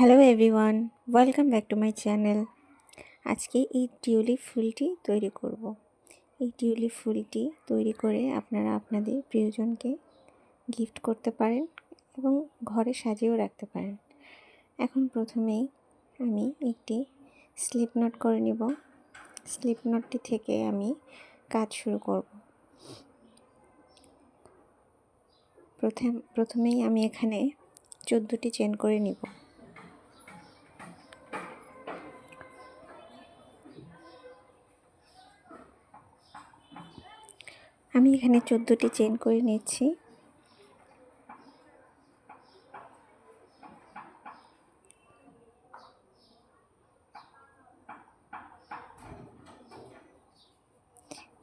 Hello everyone welcome back to my channel আজকে এই tulip ফুলটি তৈরি করব। এই টিউলিপ ফুলটি তৈরি করে আপনারা আপনাদের প্রিয়জনকে গিফট করতে পারেন এবং ঘরে সাজিয়েও রাখতে পারেন। এখন প্রথমেই আমি একটি স্লিপ নট করে নিব। স্লিপ নটটি থেকে আমি কাজ শুরু করব। প্রথম, প্রথমেই আমি এখানে চোদ্দোটি চেন করে নিব। আমি এখানে চোদ্দোটি চেন করে নিচ্ছি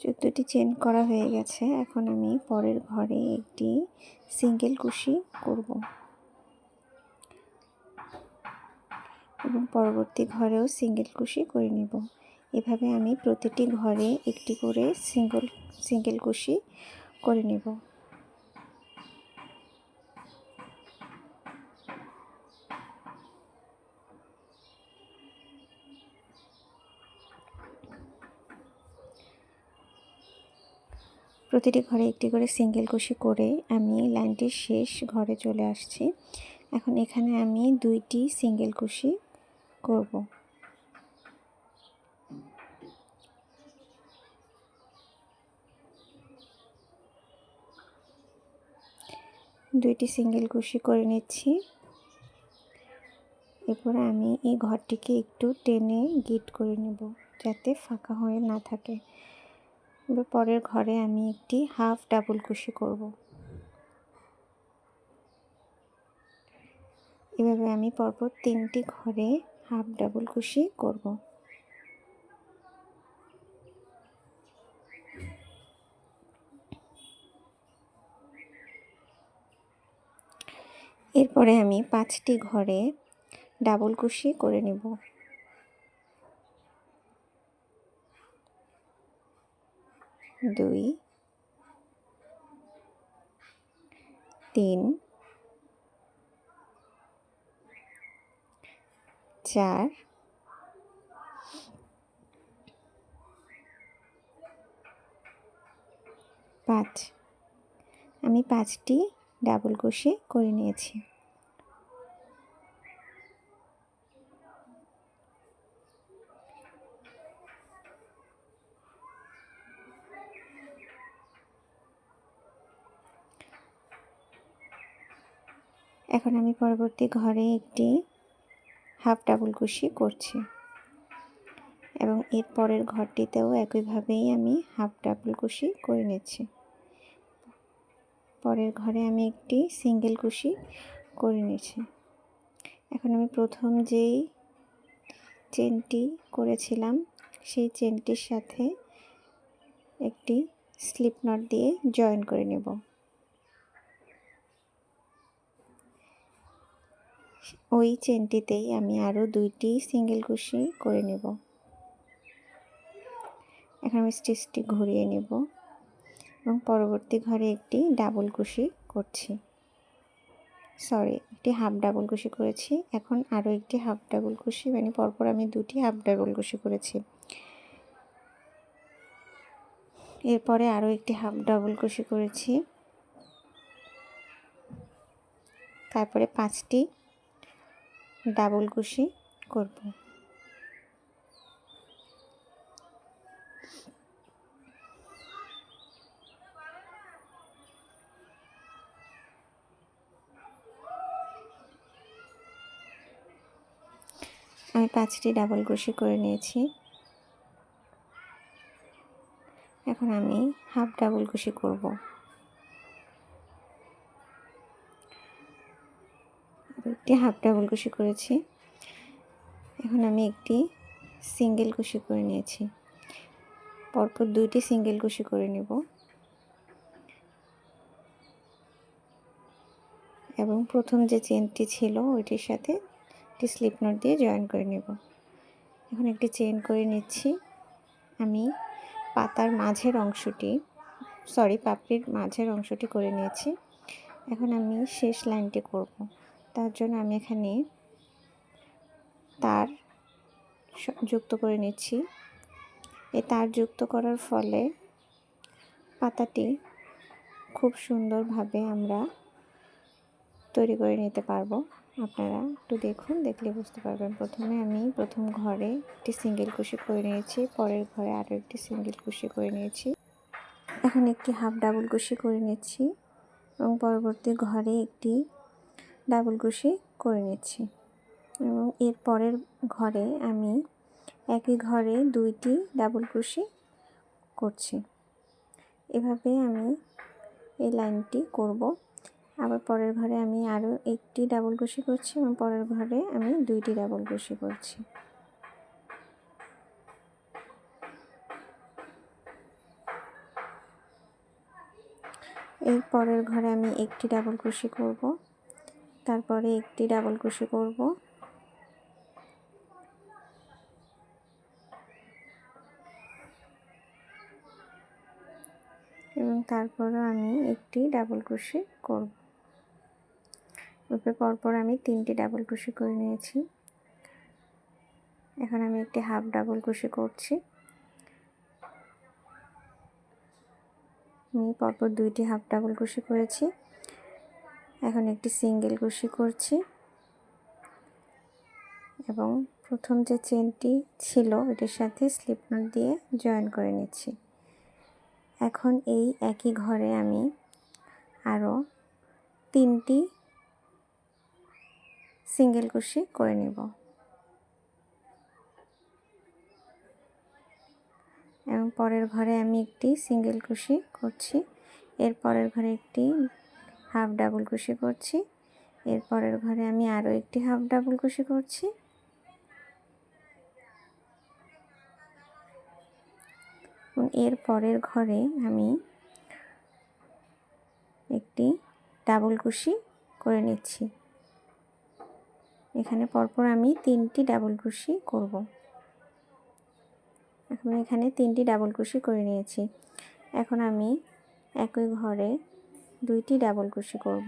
চোদ্দোটি চেন করা হয়ে গেছে। এখন আমি পরের ঘরে একটি সিঙ্গেল কুশি করব। এবং পরবর্তী ঘরেও সিঙ্গেল কুশি করে নেব। এভাবে আমি প্রতিটি ঘরে একটি করে সিঙ্গল, সিঙ্গেল কুশি করে নেব। প্রতিটি ঘরে একটি করে সিঙ্গেল কুশি করে আমি লাইনটির শেষ ঘরে চলে আসছি। এখন এখানে আমি দুইটি সিঙ্গেল কুশি করব। দুইটি সিঙ্গেল কুশি করে নিচ্ছি। এরপরে আমি এই ঘরটিকে একটু টেনে গিট করে নেব যাতে ফাঁকা হয়ে না থাকে। এবার পরের ঘরে আমি একটি হাফ ডাবল কুশি করব। এভাবে আমি পরপর তিনটি ঘরে হাফ ডাবল কুশি করব। এরপরে আমি পাঁচটি ঘরে ডাবল কুশি করে নেব। দুই তিন চার পাঁচ। আমি পাঁচটি ডাবল কুশি করে নিয়েছি। এখন আমি পরবর্তী ঘরে একটি হাফ ডাবল কুশি করছি। এবং এর পরের ঘরটিতেও একইভাবেই আমি হাফ ডাবল কুশি করে নিচ্ছি। পরের ঘরে আমি একটি সিঙ্গেল কুশি করে নিয়েছি। এখন আমি প্রথম যেই চেনটি করেছিলাম, সেই চেনটির সাথে একটি স্লিপ নট দিয়ে জয়েন করে নেব। ওই চেনটিতেই আমি আরও দুইটি সিঙ্গেল কুশি করে নেব। এখন আমি স্টিচটি ঘুরিয়ে নেব। এবং পরবর্তী ঘরে একটি ডাবল কুশি করছি। সরি একটি হাফ ডাবল কুশি করেছি। এখন আরও একটি হাফ ডাবল কুশি মানে পরপর আমি দুটি হাফ ডাবল কুশি করেছি। এরপরে আরও একটি হাফ ডাবল কুশি করেছি। তারপরে পাঁচটি ডাবল কুশি করব আমি পাঁচটি ডাবল ক্রোশি করে নিয়েছি। এখন আমি হাফ ডাবল ক্রোশি করব। একটি হাফ ডাবল কুশি করেছি। এখন আমি একটি সিঙ্গেল কুশি করে নিয়েছি। পরপর দুইটি সিঙ্গেল কুশি করে নেব। এবং প্রথম যে চেনটি ছিল, ওইটির সাথে একটি স্লিপ নোট দিয়ে জয়েন করে নেব। এখন একটি চেন করে নিচ্ছি। আমি পাতার মাঝের অংশটি, সরি, পাপড়ির মাঝের অংশটি করে নিয়েছি। এখন আমি শেষ লাইনটি করব। তার জন্য আমি এখানে তার যুক্ত করে নিচ্ছি। এই তার যুক্ত করার ফলে পাতাটি খুব সুন্দরভাবে আমরা তৈরি করে নিতে পারব। আপনারা একটু দেখুন, দেখলে বুঝতে পারবেন। প্রথমে আমি প্রথম ঘরে একটি সিঙ্গেল কুশি করে নিয়েছি, পরের ঘরে আরও একটি সিঙ্গেল কুশি করে নিয়েছি। এখন একটি হাফ ডাবল কুশি করে নিচ্ছি এবং পরবর্তী ঘরে একটি ডাবল কুশি করে নিচ্ছি। এবং এর পরের ঘরে আমি একই ঘরে দুইটি ডাবল কুশি করছি। এভাবে আমি এই লাইনটি করব। আবার পরের ঘরে আমি আরও একটি ডাবল কুশি করছি এবং পরের ঘরে আমি দুইটি ডাবল কুশি করছি। এর পরের ঘরে আমি একটি ডাবল কুশি করব। তারপরে একটি ডাবল কুশি করব। এবং তারপরে আমি একটি ডাবল ক্রোশে করব। এভাবে পরপর আমি তিনটি ডাবল ক্রোশে করে নিয়েছি। এখন আমি একটি হাফ ডাবল ক্রোশে করছি। আমি পরপর দুইটি হাফ ডাবল ক্রোশে করেছি। এখন একটি সিঙ্গেল ক্রোশে করছি। এবং প্রথম যে চেনটি ছিল, এটার সাথে স্লিপ নট দিয়ে জয়েন করে নিচ্ছি। এখন এই একই ঘরে আমি আরও তিনটি সিঙ্গেল কুশি করে নেব। এবং পরের ঘরে আমি একটি সিঙ্গেল কুশি করছি। এর পরের ঘরে একটি হাফ ডাবল কুশি করছি। এর পরের ঘরে আমি আরও একটি হাফ ডাবল কুশি করছি। এবং এর পরের ঘরে আমি একটি ডাবল কুশি করে নিচ্ছি। এখানে পরপর আমি তিনটি ডাবল কুশি করব। এখন এখানে তিনটি ডাবল কুশি করে নিয়েছি। এখন আমি একই ঘরে দুইটি ডাবল কুশি করব।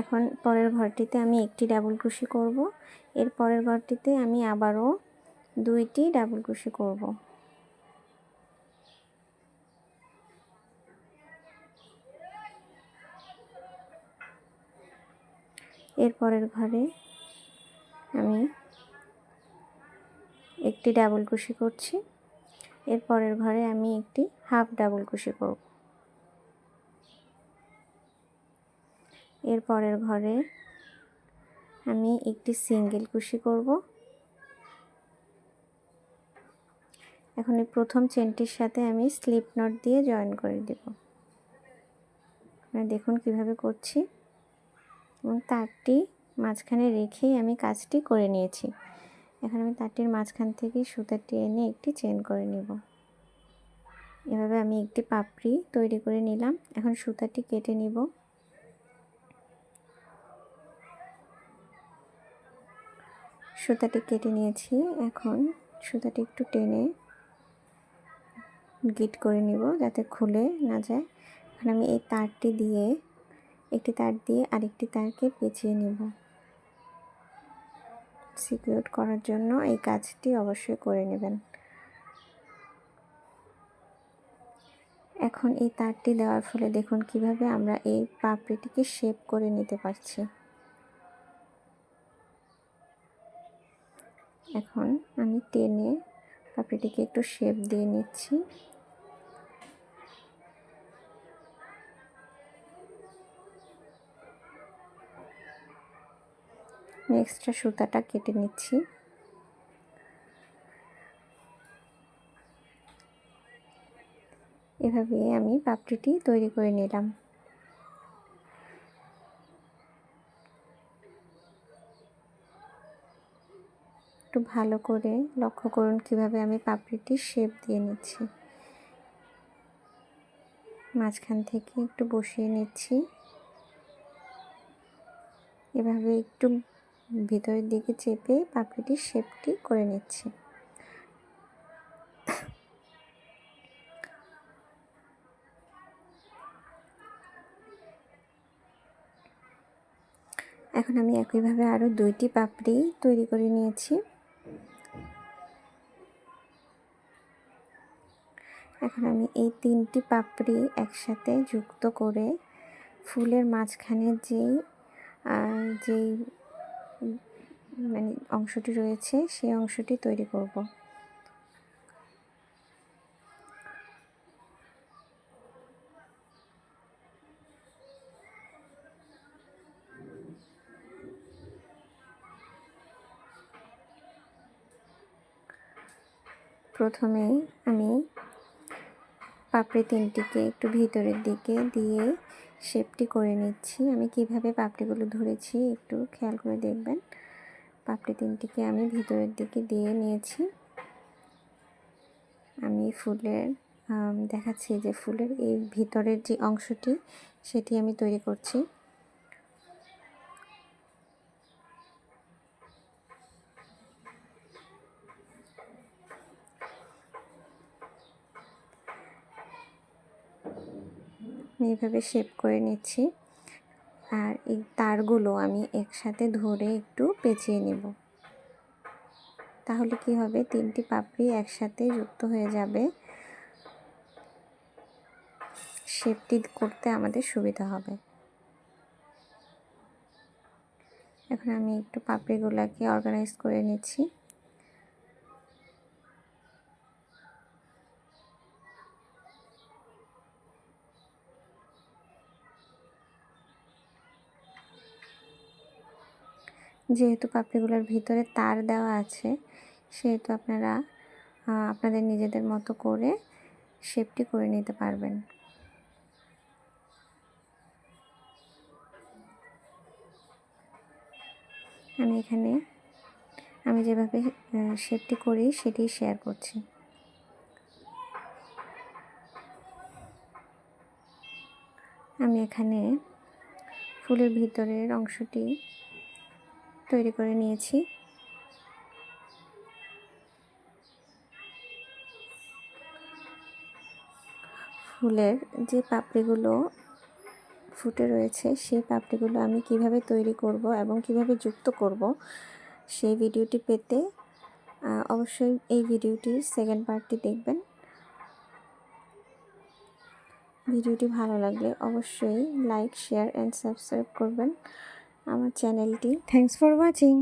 এখন পরের ঘরটিতে আমি একটি ডাবল কুশি করব। এর পরের ঘরটিতে আমি আবারও দুইটি ডাবল কুশি করব। এর পরের ঘরে আমি একটি ডাবল কুশি করছি। এর পরের ঘরে আমি একটি হাফ ডাবল কুশি করব। এর পরের ঘরে আমি একটি সিঙ্গেল কুশি করব। এখন এই প্রথম চেনটির সাথে আমি স্লিপ নট দিয়ে জয়েন করে দেব। দেখুন কীভাবে করছি। এবং তারটি মাঝখানে রেখেই আমি কাজটি করে নিয়েছি। এখন আমি তারটির মাঝখান থেকে সুতাটি এনে একটি চেন করে নেব। এভাবে আমি একটি পাপড়ি তৈরি করে নিলাম। এখন সুতাটি কেটে নিব। সুতাটি কেটে নিয়েছি। এখন সুতাটি একটু টেনে গিট করে নিব যাতে খুলে না যায়। এখন আমি এই তারটি দিয়ে একটি তার দিয়ে আরেকটি তারকে পেঁচিয়ে নিব। সিকিউর করার জন্য এই কাজটি অবশ্যই করে নেবেন। এখন এই তারটি দেওয়ার ফলে দেখুন কীভাবে আমরা এই পাপড়িটিকে শেপ করে নিতে পারছি। এখন আমি টেনে পাপড়িটিকে একটু শেপ দিয়ে নিচ্ছি। এক্সট্রা সুতাটা কেটে নিচ্ছি। এভাবে আমি পাপড়িটি তৈরি করে নিলাম। একটু ভালো করে লক্ষ্য করুন কীভাবে আমি পাপড়িটি শেপ দিয়ে নিচ্ছি। মাঝখান থেকে একটু বসিয়ে নিচ্ছি। এভাবে একটু ভিতরের দিকে চেপে পাপড়িটির শেপটি করে নিচ্ছি। এখন আমি একইভাবে আরও দুইটি পাপড়ি তৈরি করে নিয়েছি। এখন আমি এই তিনটি পাপড়ি একসাথে যুক্ত করে ফুলের মাঝখানে যেই যেই মানে অংশটি রয়েছে, সেই অংশটি তৈরি করব। প্রথমে আমি পাপড়ি তিনটিকে একটু ভিতরের দিকে দিয়ে শেপটি করে নিচ্ছি। আমি কীভাবে পাপড়িগুলো ধরেছি একটু খেয়াল করে দেখবেন। পাপড়ি তিনটিকে আমি ভিতরের দিকে দিয়ে নিয়েছি। আমি ফুলের দেখাচ্ছি যে ফুলের এই ভিতরের যে অংশটি, সেটি আমি তৈরি করছি। আমি শেপ করে নিচ্ছি। আর এই তারগুলো আমি একসাথে ধরে একটু পেঁচিয়ে নেব। তাহলে কি হবে? তিনটি পাপড়ি একসাথে যুক্ত হয়ে যাবে। শেপটি করতে আমাদের সুবিধা হবে। এখন আমি একটু পাপড়িগুলোকে অর্গানাইজ করে নিচ্ছি। যেহেতু পাপড়িগুলোর ভিতরে তার দেওয়া আছে, সেহেতু আপনারা আপনাদের নিজেদের মতো করে শেপটি করে নিতে পারবেন। আমি এখানে, আমি যেভাবে শেপটি করি সেটি শেয়ার করছি। আমি এখানে ফুলের ভিতরের অংশটি তৈরি করে নিয়েছি। ফুলের যে পাপড়িগুলো ফুটে রয়েছে, সেই পাপড়িগুলো আমি কীভাবে তৈরি করব এবং কীভাবে যুক্ত করব, সেই ভিডিওটি পেতে অবশ্যই এই ভিডিওটির সেকেন্ড পার্টটি দেখবেন। ভিডিওটি ভালো লাগলে অবশ্যই লাইক শেয়ার অ্যান্ড সাবস্ক্রাইব করবেন। আমার চ্যানেলটি। Thanks for watching